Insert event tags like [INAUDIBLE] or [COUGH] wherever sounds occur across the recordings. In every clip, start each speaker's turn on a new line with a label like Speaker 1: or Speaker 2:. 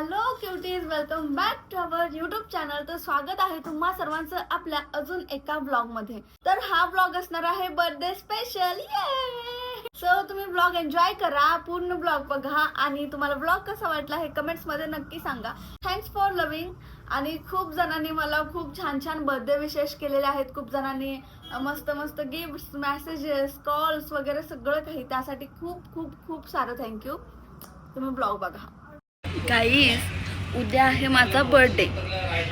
Speaker 1: Hello cuties welcome back to our YouTube channel तर स्वागत आहे तुम्हा सर्वांचं आपल्या अजून एका ब्लॉगमध्ये. तर हा ब्लॉग असणार आहे बर्थडे स्पेशल सो तुम्ही ब्लॉग एन्जॉय करा पूर्ण ब्लॉग बघा आणि तुम्हाला ब्लॉग कसा वाटला हे कमेंट्समध्ये नक्की सांगा. थँक्स फॉर लव्हिंग आणि खूप जणांनी मला खूप छान छान बर्थडे विशेष केलेले आहेत. खूप जणांनी मस्त मस्त गिफ्ट मेसेजेस कॉल्स वगैरे सगळं काही त्यासाठी खूप खूप खूप सारं थँक्यू तुम्ही ब्लॉग बघा.
Speaker 2: गाईज उद्या आहे माझा बर्थडे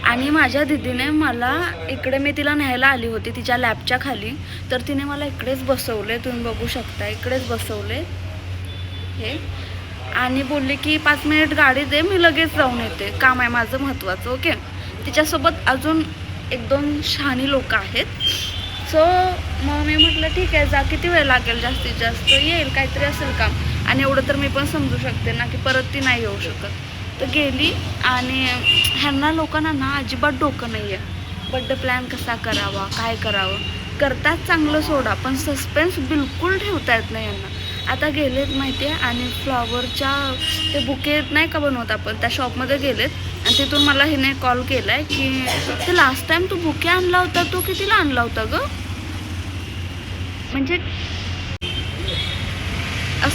Speaker 2: आणि माझ्या दिदीने मला इकडे मी तिला न्यायला आली होती तिच्या लॅबच्या खाली. तर तिने मला इकडेच बसवले तुम्ही बघू शकता इकडेच बसवले. हे. आणि बोलली की पाच मिनिट गाडी दे मी लगेच जाऊन येते. काम आहे माझं महत्त्वाचं ओके तिच्यासोबत अजून एक दोन शहाणी लोक आहेत. सो मग मी म्हटलं ठीक आहे जा. किती वेळ लागेल? जास्तीत जास्त येईल काहीतरी असेल काम आणि एवढं तर मी पण समजू शकते ना की परत ती नाही येऊ शकत. तर गेली आणि ह्यांना लोकांना ना अजिबात डोकं नाही आहे बड्डे प्लॅन कसा करावा काय करावं? करतात चांगलं सोडा पण सस्पेन्स बिलकुल ठेवता येत नाही यांना आता गेलेत माहिती आहे आणि फ्लॉवरच्या ते बुके नाही का बनवत आपण? त्या शॉपमध्ये गेलेत आणि तिथून मला हिने कॉल केला आहे की ते लास्ट टाईम तू बुके आणला होता तो कितीला आणला होता ग? म्हणजे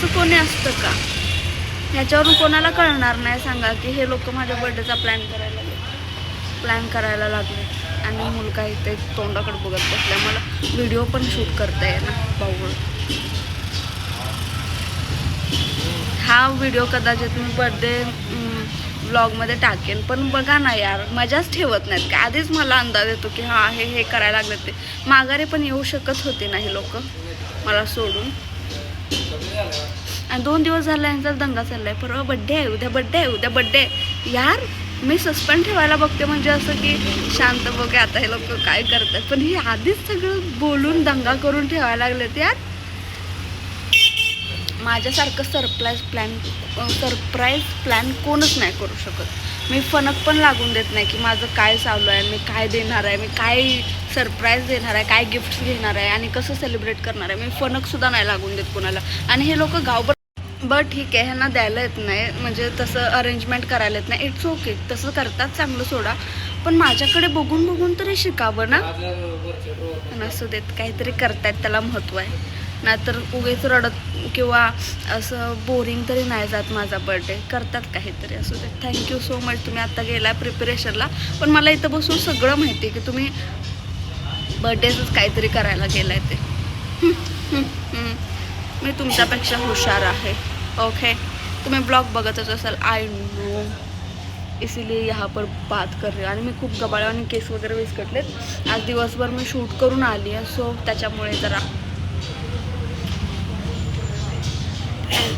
Speaker 2: असं कोणी असतं का? ह्याच्यावरून कोणाला कळणार नाही. सांगा की हे लोक माझ्या बर्थडेचा प्लॅन करायला लागले. प्लॅन करायला लागले. आणि मुलगा इथे तोंडाकडे बघत बसल्या. मला व्हिडिओ पण शूट करता येणार भाऊ हा व्हिडिओ कदाचित मी बर्थडे ब्लॉगमध्ये टाकेन. पण बघा ना यार मजाच ठेवत नाहीत का? आधीच मला अंदाज येतो की हा हे हे करायला लागलं ते. माघारी पण येऊ शकत होते नाही लोक? मला सोडून. आणि दोन दिवस झाला यांचा दंगा चाललाय. परवा बड्डे आहे उद्या बड्डे आहे उद्या बड्डे यार मी सस्पेंड ठेवायला बघते म्हणजे असं की शांत बघे आता हे लोक काय करतात. पण हे आधीच सगळं बोलून दंगा करून ठेवायला लागले ते यार. माझ्यासारखं सरप्राईज प्लॅन सरप्राईज प्लॅन कोणच नाही करू शकत. मी फनक पण लागून देत नाही की माझं काय चालू आहे मी काय देणार आहे मी काय सरप्राईज देणार आहे काय गिफ्ट्स घेणार आहे आणि कसं सेलिब्रेट करणार आहे. मी फनकसुद्धा नाही लागून देत कोणाला. आणि हे लोक गावभर बरं ठीक आहे. ह्यांना द्यायला येत नाही. म्हणजे तसं अरेंजमेंट करायला येत नाही. इट्स ओके तसं करतात. चांगलं सोडा. पण माझ्याकडे बघून बघून तरी शिकावं ना? पण असू देत. काहीतरी करतायत. त्याला महत्त्व आहे. नाहीतर उगेच रडत किंवा असं बोरिंग तरी नाही जात माझा बर्थडे करतात काहीतरी. असू देत. थँक्यू सो मच तुम्ही आत्ता गेला प्रिपरेशनला पण मला इथं बसून सगळं माहिती आहे की तुम्ही बर्थडेचंच काहीतरी करायला गेलाय ते. [LAUGHS] मी तुमच्यापेक्षा हुशार आहे. ओके तुम्ही ब्लॉग बघतच असाल आय नो इसीलिए यहाँ पर बात कर रही आणि मी खूप गबाळ आणि केस वगैरे विस्कटलेत. आज दिवसभर मी शूट करून आली आहे सो त्याच्यामुळे जरा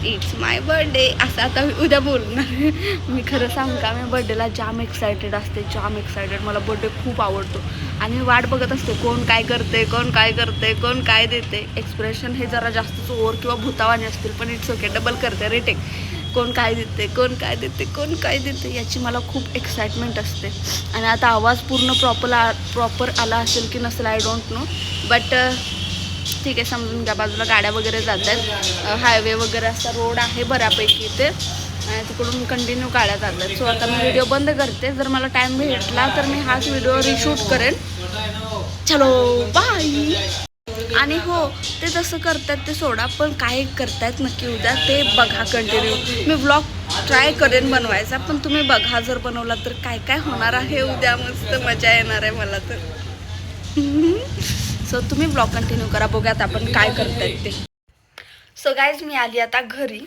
Speaker 2: इट्स माय बर्थडे असं आता मी उद्या बोलणार. मी खरं सांगता का मी बर्थडेला जाम एक्सायटेड असते जाम एक्सायटेड मला बर्थडे खूप आवडतो. आणि मी वाट बघत असते कोण काय करते कोण काय करते कोण काय देते एक्सप्रेशन हे जरा जास्तच ओवर किंवा भूतावाने असतील पण इट्स ओके डबल करते रेटेक कोण काय देते कोण काय देते कोण काय देते याची मला खूप एक्साइटमेंट असते. आणि आता आवाज पूर्ण प्रॉपर प्रॉपर आला असेल की नसेल आय डोंट नो बट ठीक आहे समजून घ्या. बाजूला गाड्या वगैरे जात आहेत. हायवे वगैरे असा रोड आहे बऱ्यापैकी इथे. आणि तिकडून कंटिन्यू गाड्या जात आहेत. सो आता मी व्हिडिओ बंद करते. जर मला टाईम भेटला तर मी हाच व्हिडिओ रिशूट करेन. चलो बाय आणि हो ते तसं करतात ते सोडा पण काय करतायत नक्की उद्या. ते बघा कंटिन्यू मी ब्लॉग ट्राय करेन बनवायचा पण तुम्ही बघा जर बनवला तर काय काय होणार आहे उद्या? मस्त मजा येणार आहे मला तर. [LAUGHS] सो तुम्ही ब्लॉग कंटिन्यू करा बघूयात आपण काय करतायत ते. सो गाईज मी आली आता घरी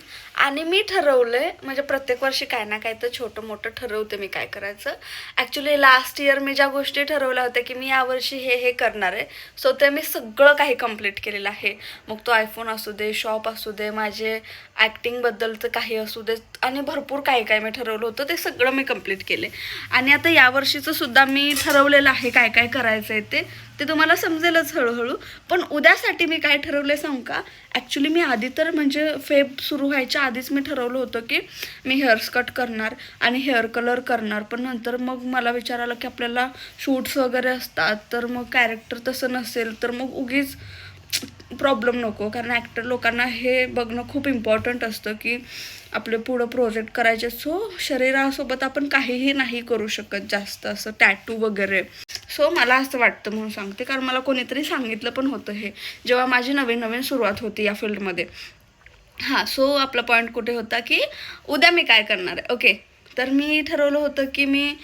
Speaker 2: आणि मी ठरवलंय म्हणजे प्रत्येक वर्षी काय ना काय तर छोटं मोठं ठरवते मी काय करायचं. ॲक्च्युली लास्ट इयर मी ज्या गोष्टी ठरवल्या होत्या की मी यावर्षी हे हे करणार आहे सो ते मी सगळं काही कंप्लीट केलेलं आहे. मग तो आयफोन असू दे शॉप असू दे माझे ॲक्टिंगबद्दलचं काही असू दे. आणि भरपूर काही काय मी ठरवलं होतं ते सगळं मी कंप्लीट केले आणि आता यावर्षीचं सुद्धा मी ठरवलेलं आहे काय काय करायचं आहे ते ते तुम्हाला समजेलच हळूहळू. पण उद्यासाठी मी काय ठरवलं सांगू का? ॲक्च्युली मी आधी तर म्हणजे फेब सुरू व्हायच्या आधीच मी ठरवलं होतं की मी हेअर्स कट करणार आणि हेअर कलर करणार. पण नंतर मग मला विचार आला की आपल्याला शूट्स वगैरे असतात तर मग कॅरेक्टर तसं नसेल तर मग उगीच प्रॉब्लेम नको. कारण ॲक्टर लोकांना हे बघणं खूप इम्पॉर्टंट असतं की आपले पुढं प्रोजेक्ट करायचे. सो शरीरासोबत आपण काहीही नाही करू शकत जास्त असं टॅटू वगैरे. सो मला असं वाटतं म्हणून सांगते. कारण मला कोणीतरी सांगितलं पण होतं हे. जेव्हा माझी नवीन नवीन सुरुवात होती या फील्डमध्ये. हां सो आपला पॉईंट कुठे होता की उद्या मी काय करणार आहे? ओके तर मी ठरवलं होतं की मी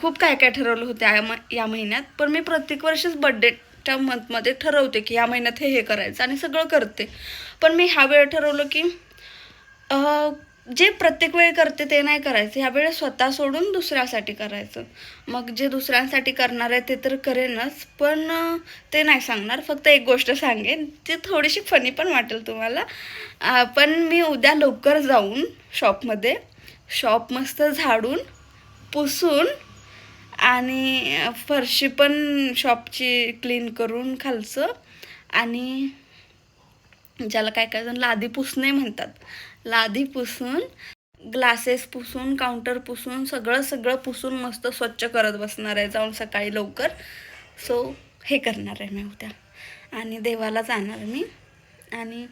Speaker 2: खूप काय काय ठरवलं होतं या म या महिन्यात. पण मी प्रत्येक वर्षीच बड्डे मागच्या मंथमध्ये ठरवते की या महिन्यात हे हे करायचं आणि सगळं करते. पण मी ह्या वेळ ठरवलं की जे प्रत्येक वेळी करते ते नाही करायचं. ह्या वेळेस स्वतः सोडून दुसऱ्यासाठी करायचं. मग जे दुसऱ्यांसाठी करणार आहे ते तर करेनच पण ते नाही सांगणार. फक्त एक गोष्ट सांगेन ती थोडीशी फनी पण वाटेल तुम्हाला. पण मी उद्या लवकर जाऊन शॉपमध्ये शॉप मस्त झाडून पुसून आणि फरशी पण शॉपची क्लीन करून खालचं आणि ज्याला काय काय जण लादी पुसणे म्हणतात. लादी पुसून ग्लासेस पुसून काउंटर पुसून सगळं सगळं पुसून मस्त स्वच्छ करत बसणार आहे जाऊन सकाळी लवकर. सो हे करणार आहे मी उद्या. आणि देवाला जाणार मी. आणि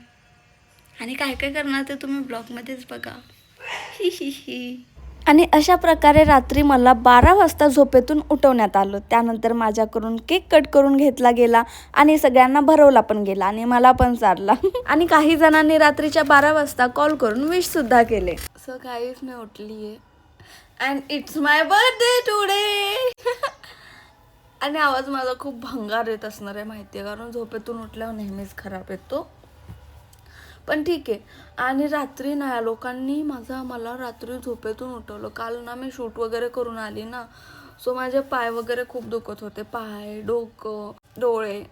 Speaker 2: आणि काय काय करणार ते तुम्ही ब्लॉगमध्येच बघा. [LAUGHS] ही ही ही. आणि अशा प्रकारे रात्री मला बारा वाजता झोपेतून उठवण्यात आलं. त्यानंतर माझ्याकडून केक कट करून घेतला गेला आणि सगळ्यांना भरवला पण गेला आणि मला पण चालला [LAUGHS] आणि काही जणांनी रात्रीच्या बारा वाजता कॉल करून विश सुद्धा केले. सो काहीच मी उठली आहे and it's my birthday today आणि आवाज माझा खूप भंगार येत असणार आहे माहिती आहे कारण झोपेतून उठल्यावर नेहमीच खराब येतो. पण ठीक आहे. आणि रात्री ना या लोकांनी माझा मला रात्री झोपेतून उठवलं. काल ना मी शूट वगैरे करून आली ना सो माझे पाय वगैरे खूप दुखत होते. पाय डोकं डोळे.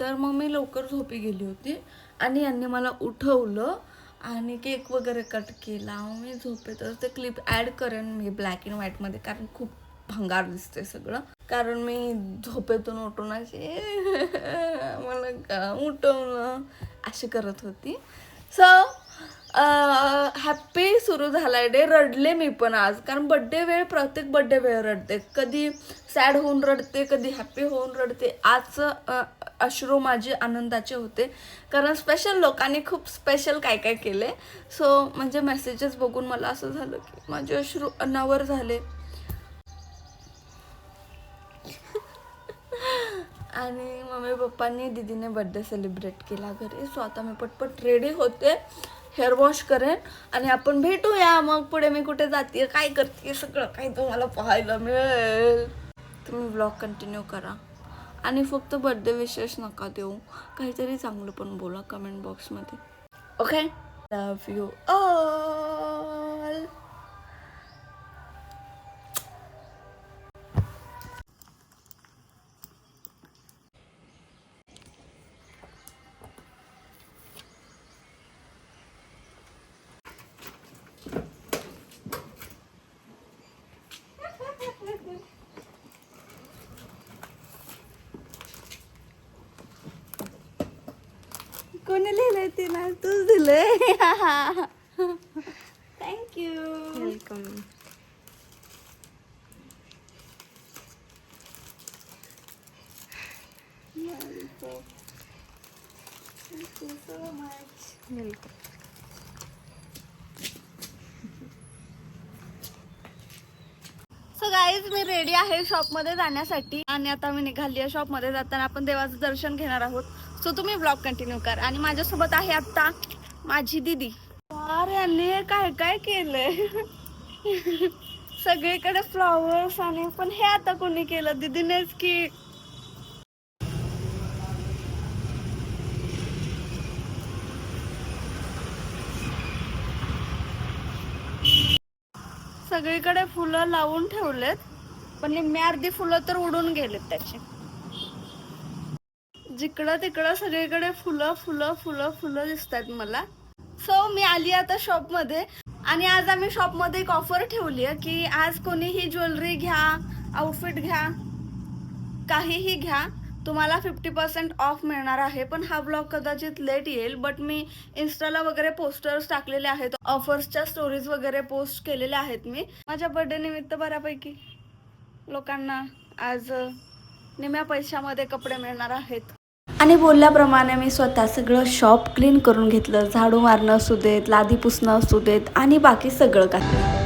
Speaker 2: तर मग मी लवकर झोपी गेली होती. आणि यांनी मला उठवलं आणि केक वगैरे कट केला. मी झोपेतच ते क्लिप ॲड करेन मी ब्लॅक अँड व्हाईटमध्ये कारण खूप भंगार दिसते सगळं. कारण मी झोपेतून उठून अशी [LAUGHS] मला का उठवलं? अशी करत होती. सो हॅप्पी सुरू झालाय डे रडले मी पण आज. कारण बड्डे वेळ प्रत्येक बड्डे वेळ रडते. कधी सॅड होऊन रडते कधी हॅप्पी होऊन रडते. आजचं अश्रू माझे आनंदाचे होते. कारण स्पेशल लोकांनी खूप स्पेशल काय काय केले. सो म्हणजे मेसेजेस बघून मला असं झालं की माझे अश्रू अनावर झाले. आणि मम्मी पप्पांनी दीदीने बर्थडे सेलिब्रेट केला. घरी सो आता मी पटपट रेडी होते. हेअर वॉश करेन आणि आपण भेटूया. मग पुढे मी कुठे जाते काय करते सगळं काही तुम्हाला पाहायला मिळेल. तुम्ही ब्लॉग कंटिन्यू करा. आणि फक्त बर्थडे विशेष नका देऊ. काहीतरी चांगलं पण बोला कमेंट बॉक्समध्ये ओके लव यू ओ कोणी लिहिलंय तिला? तूच दिलंय thank you
Speaker 3: welcome
Speaker 1: so much
Speaker 3: welcome
Speaker 1: so guys me ready आहे शॉपमध्ये जाण्यासाठी. आणि आता मी निघाली आहे शॉपमध्ये जाताना आपण देवाचं दर्शन घेणार आहोत. सो तुम्ही ब्लॉग कंटिन्यू करा. आणि माझ्यासोबत आहे आता माझी दिदी. अरे यांनी हे काय काय केलंय? सगळीकडे फ्लॉवर्स आणि पण हे आता कोणी केलं? दिदीनेच की. सगळीकडे फुलं लावून ठेवलेत. पण निम्मी अर्धी फुलं तर उडून गेलेत त्याची. जिकडं तिकडं सगळीकडे फुलं फुलं फुलं फुलं दिसत आहेत मला. सो मी आली आता शॉपमध्ये आणि आज आम्ही शॉपमध्ये एक ऑफर ठेवली आहे की आज कोणीही ज्वेलरी घ्या आउटफिट घ्या काहीही घ्या तुम्हाला फिफ्टी पर्सेंट ऑफ मिळणार आहे. पण हा ब्लॉग कदाचित लेट येईल बट मी इन्स्टाला वगैरे पोस्टर्स टाकलेले आहेत. ऑफर्सच्या स्टोरीज वगैरे पोस्ट केलेल्या आहेत मी. माझ्या बर्थडे निमित्त बऱ्यापैकी लोकांना आज निम्या पैशामध्ये कपडे मिळणार आहेत.
Speaker 2: आणि बोलल्याप्रमाणे मी स्वतः सगळं शॉप क्लीन करून घेतलं. झाडू मारणं असू देत लादी पुसणं असू देत आणि बाकी सगळं काही.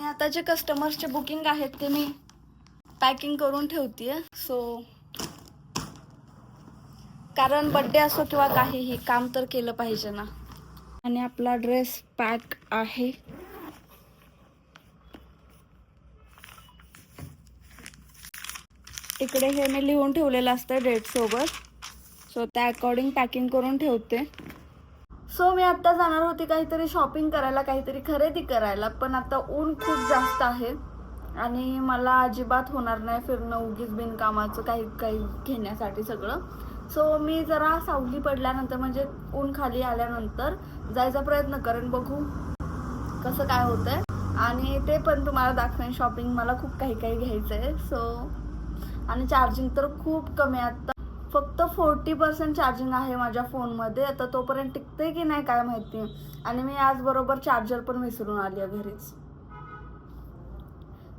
Speaker 2: आता जे कस्टमर्सचे बुकिंग आहेत ते मी पॅकिंग करून ठेवते सो कारण बड्डे असो किंवा काहीही काम तर केलं पाहिजे ना. आणि आपला ड्रेस पॅक आहे. इकडे हे मी लिहून ठेवलेलं असतं डेट सोबत. सो त्या अकॉर्डिंग पॅकिंग करून ठेवते. सो मी आता जाणार होती काहीतरी शॉपिंग करायला काहीतरी खरेदी करायला पण आता ऊन खूप जास्त आहे. आणि मला अजिबात होणार नाही फिरणं उगीच बिनकामाचं काही काही घेण्यासाठी सगळं. सो मी जरा सावली पडल्यानंतर म्हणजे ऊन खाली आल्यानंतर जायचा प्रयत्न करेन बघू कसं काय होतंय. आणि ते पण तुम्हाला दाखवेन शॉपिंग मला खूप काही काही घ्यायचं आहे सो आणि चार्जिंग तर खूप कमी आहे आता. फक्त फोर्टी पर्सेंट चार्जिंग आहे माझ्या फोनमध्ये आता तोपर्यंत टिकते की नाही काय माहिती. आणि मी आज बरोबर चार्जर पण विसरून आली आहे घरीच.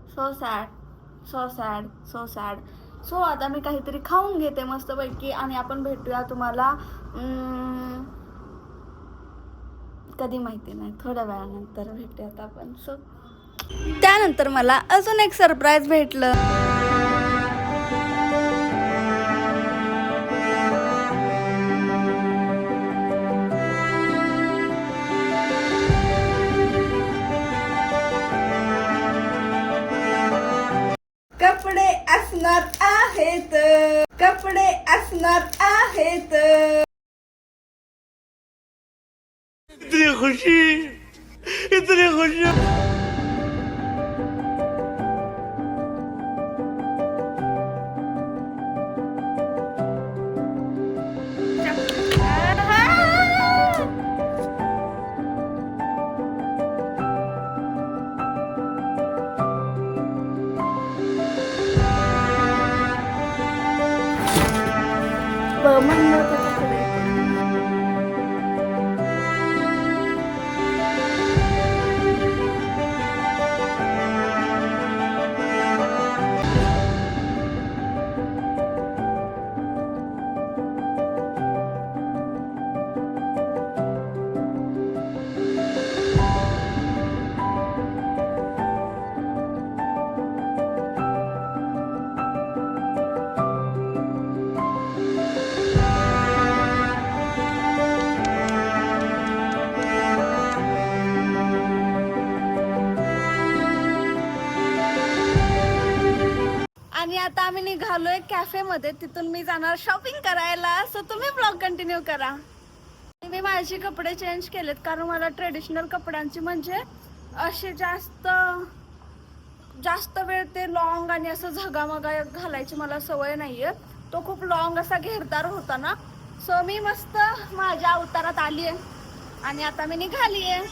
Speaker 2: So sad so sad so sad so आता मी काहीतरी खाऊन घेते मस्तपैकी आणि आपण भेटूया तुम्हाला कधी माहिती नाही थोड्या वेळानंतर भेटूयात आपण. सो त्यानंतर मला अजून एक सरप्राईज भेटलं. असणार आहेत. कपडे असणार आहेत.
Speaker 3: इतनी खुशी इतनी खुशी.
Speaker 2: म्हणलं त्याच्याकडे आणि आता आम्ही निघालोय कॅफे मध्ये तिथून मी जाणार शॉपिंग करायला. सो तुम्ही ब्लॉग कंटिन्यू करा. आणि मी माझे कपडे चेंज केलेत. कारण मला ट्रेडिशनल कपड्यांची म्हणजे असे जास्त जास्त वेळ ते लॉंग आणि असं झगामगा घालायची मला सवय नाहीये. तो खूप लॉंग असा घेरदार होता ना. सो मी मस्त माझ्या अवतारात आली आहे आणि आता मी निघाली आहे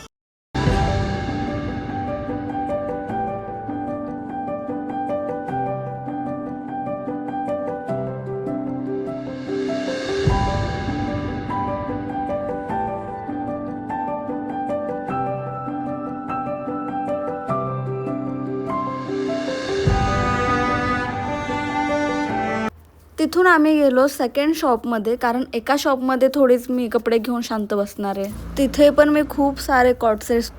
Speaker 2: तिथून आम्ही गेलो सेकंड शॉपमध्ये कारण एका शॉपमध्ये थोडीच मी कपडे घेऊन शांत बसणार आहे. तिथे पण मी खूप सारे कॉट सेट्स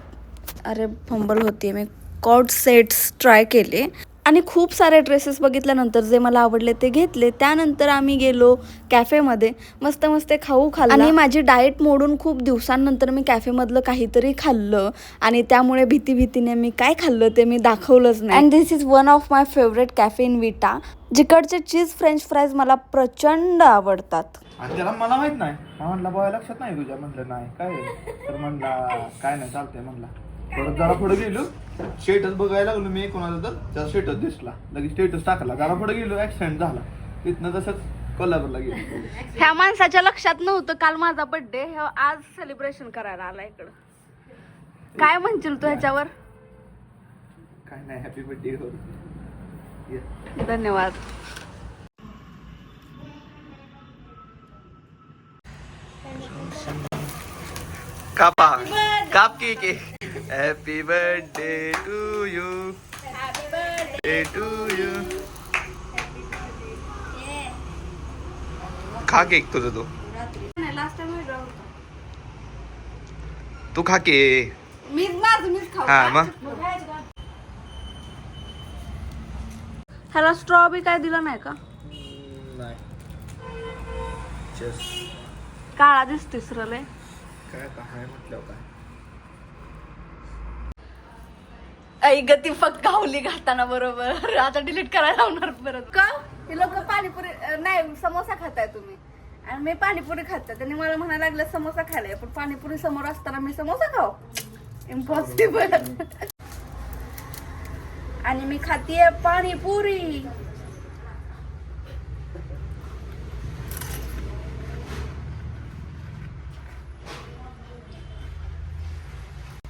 Speaker 2: अरे फंबल होती मी कॉट सेट्स ट्राय केले. आणि खूप सारे ड्रेसेस बघितल्यानंतर जे मला आवडले ते घेतले. त्यानंतर आम्ही गेलो कॅफेमध्ये मस्त मस्त खाऊ खाल्ला. आणि माझी डाएट मोडून खूप दिवसांनंतर मी कॅफेमधलं काहीतरी खाल्लं. आणि त्यामुळे भीती भीतीने मी काय खाल्लं ते मी दाखवलंच नाही. And this is one of my favourite cafe in Vita जिकडचे cheese French fries मला प्रचंड आवडतात.
Speaker 4: आणि त्याला मला माहीत नाही. हा म्हणला बाय लक्षात नाही तुझ्या. म्हणलं नाही. काय? आहे? तर म्हणला काय नाही चालतंय. म्हणला परत जरा पुढे गेलो. स्टेटस बघायला लागलो मी कोणाला तर. त्याचा स्टेटस दिसला. लगेच स्टेटस टाकला. जरा पुढे गेलो ऍक्सिडेंट झाला. तिथनं तसंच कोल्हापूरला गेलो.
Speaker 2: ह्या माणसाच्या लक्षात नव्हतं काल माझा बर्थडे आज सेलिब्रेशन करायला आला इकडं. काय म्हणशील तू ह्याच्यावर?
Speaker 4: काय नाही हॅपी बर्थडे हो.
Speaker 2: धन्यवाद।
Speaker 3: कापा काप की। Cake happy birthday to you day to you खा केक तुझं तू
Speaker 4: लास्ट टाइम वेगळा होता
Speaker 3: तू खा के
Speaker 4: मीच माझं मीच खाऊ
Speaker 3: हा मग
Speaker 4: ह्याला स्ट्रॉ बी काय दिला नाही का?
Speaker 3: नाही.
Speaker 4: काळा दिसतेस रले
Speaker 3: काय काय म्हटलं काय?
Speaker 4: आई ग ती फक्त गावली घालताना बरोबर. आता डिलीट करायला लावणार परत. का? हे लोक पाणीपुरी अं, नाही समोसा खाताय तुम्ही. आणि मी पाणीपुरी खाते. त्यांनी मला म्हणायला लागलं समोसा खायला पण पाणीपुरी समोर असताना मी समोसा खाऊ. इम्पॉसिबल आणि मी खातीये पाणीपुरी.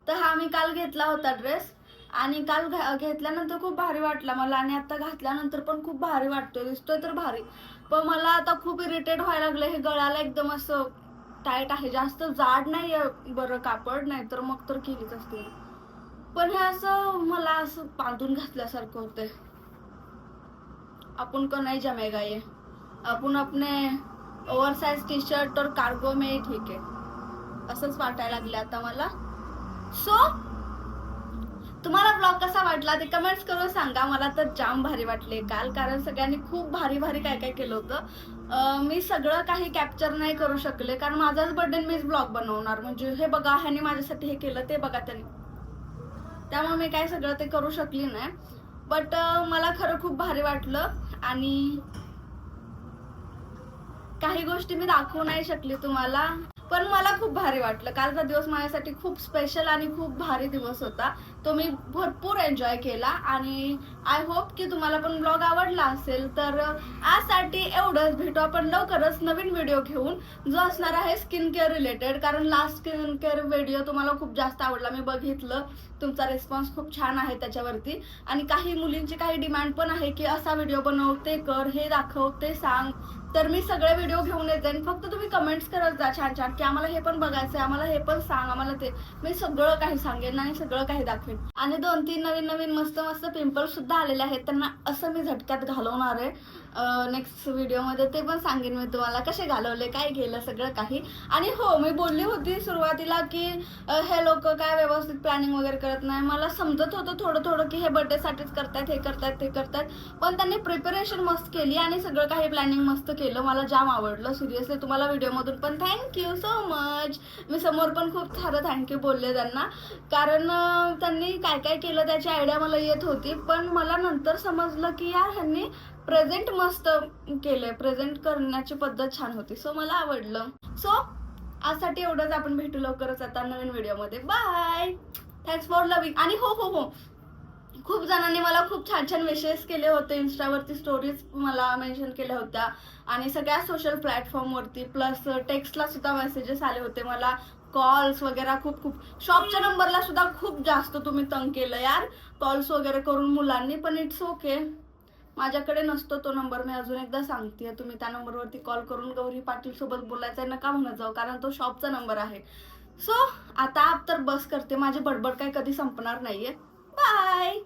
Speaker 2: तर हा मी काल घेतला होता ड्रेस आणि काल घेतल्यानंतर खूप भारी वाटला मला आणि आता घातल्यानंतर पण खूप भारी वाटतोय. दिसतोय तर भारी. पण मला आता खूप इरिटेट व्हायला लागलं हे गळ्याला एकदम असं टाईट आहे. जास्त जाड नाही बरं कापड नाही तर मग तर केलीच असते. पण हे असं मला असं बांधून घातल्यासारखं होतंय. आपण को नाही जमेगा ये आपण अपने ओव्हर साईज टी शर्ट और कार्गो मे ठीक आहे. असंच वाटायला लागलं आता मला. सो तुम्हाला ब्लॉग कसा वाटला ते कमेंट्स करून सांगा. मला तर जाम भारी वाटले काल कारण सगळ्यांनी खूप भारी भारी काय काय केलं होतं. मी सगळं काही कॅप्चर नाही करू शकले कारण माझाच बर्थडे मीच ब्लॉग बनवणार. म्हणजे हे बघा ह्याने माझ्यासाठी हे केलं ते बघा त्यांनी. त्यामुळे मी काय सगळं ते करू शकली नाही. बट मला खरं खूप भारी वाटलं आणि काही गोष्टी मी दाखवू नाही शकली तुम्हाला. पण मला खूप भारी वाटलं. कालचा दिवस माझ्यासाठी खूप स्पेशल आणि खूप भारी दिवस होता. तो मी भरपूर एन्जॉय केला आणि आय होप की तुम्हाला पण ब्लॉग आवडला असेल. तर आजसाठी एवढंच. भेटू आपण लवकरच नवीन व्हिडिओ घेऊन. जो असणार आहे स्किन केअर रिलेटेड कारण लास्ट स्किन केअर व्हिडिओ तुम्हाला खूप जास्त आवडला. मी बघितलं. तुमचा रिस्पॉन्स खूप छान आहे त्याच्यावरती. आणि काही मुलींची काही डिमांड पण आहे की असा व्हिडिओ बनव ते कर हे दाखव ते सांग. तर मी सगळे व्हिडिओ घेऊन येते आणि फक्त तुम्ही कमेंट्स करत जा छान छान. की आम्हाला हे पण बघायचंय आम्हाला हे पण सांग आम्हाला ते. मी सगळं काही सांगेन आणि सगळं काही दाखवेन. आणि दोन तीन नवीन नवीन मस्त मस्त पिंपल सुद्धा आलेले आहेत त्यांना असं मी झटक्यात घालवणार आहे. नेक्स्ट व्हिडिओमध्ये ते पण सांगेन मी तुम्हाला कसे घालवले काय केलं सगळं काही. आणि हो मी बोलली होती सुरुवातीला की हे लोक काय व्यवस्थित प्लॅनिंग वगैरे करत नाही. मला समजत होतं थोडं थोडं की हे बर्थडेसाठीच साठीच करतायत हे करतायत ते करतायत. पण त्यांनी प्रिपरेशन मस्त केली आणि सगळं काही प्लॅनिंग मस्त केलं. मला जाम आवडलं. सिरियसली तुम्हाला व्हिडिओमधून पण थँक्यू सो मच मी समोर पण खूप सारं थँक्यू बोलले त्यांना. कारण त्यांनी काय काय केलं त्याची आयडिया मला येत होती. पण मला नंतर समजलं की यार ह्यांनी प्रेझेंट मस्त केलंय. प्रेझेंट करण्याची पद्धत छान होती. सो मला आवडलं. सो आजसाठी एवढंच. आपण भेटू लवकरच आता नवीन व्हिडिओमध्ये. बाय थँक्स फॉर लविंग आणि हो हो हो. खूप जणांनी मला खूप छान छान विशेष केले होते. इन्स्टावरती स्टोरीज मला मेन्शन केल्या होत्या. आणि सगळ्या सोशल प्लॅटफॉर्मवरती प्लस टेक्स्टला सुद्धा मेसेजेस आले होते मला. कॉल्स वगैरे खूप खूप. शॉपच्या नंबरला सुद्धा खूप जास्त तुम्ही तंग केलं यार. कॉल्स वगैरे करून मुलांनी पण इट्स ओके माझ्याकडे नसतो तो नंबर मी अजून एकदा सांगते तुम्ही त्या नंबरवरती कॉल करून गौरी पाटील सोबत बोलायचं आहे नका म्हणत जाऊ कारण तो शॉपचा नंबर आहे. सो आता तर बस करते माझी बडबड काय कधी संपणार नाहीये. बाय